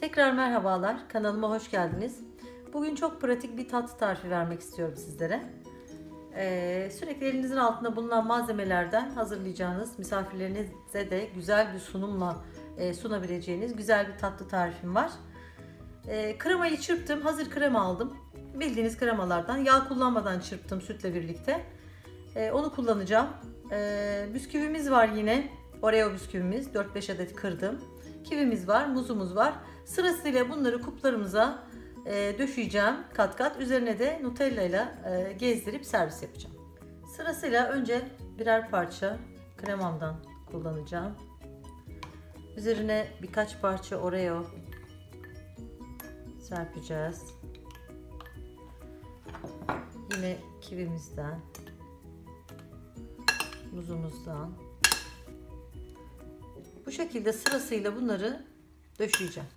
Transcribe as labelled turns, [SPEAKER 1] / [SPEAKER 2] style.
[SPEAKER 1] Tekrar merhabalar. Kanalıma hoş geldiniz. Bugün çok pratik bir tatlı tarifi vermek istiyorum sizlere. Ee, sürekli elinizin altında bulunan malzemelerden hazırlayacağınız, misafirlerinize de güzel bir sunumla e, sunabileceğiniz güzel bir tatlı tarifim var. Ee, kremayı çırptım. Hazır krema aldım. Bildiğiniz kremalardan. Yağ kullanmadan çırptım sütle birlikte. Ee, onu kullanacağım. Ee, bisküvimiz var yine. Oreo bisküvimiz. 4-5 adet kırdım. Kivimiz var, muzumuz var. Sırasıyla bunları kuplarımıza e, döşeyeceğim kat kat. Üzerine de Nutella ile e, gezdirip servis yapacağım. Sırasıyla önce birer parça kremamdan kullanacağım. Üzerine birkaç parça Oreo serpeceğiz. Yine kivimizden, muzumuzdan. Bu şekilde sırasıyla bunları döşeyeceğim.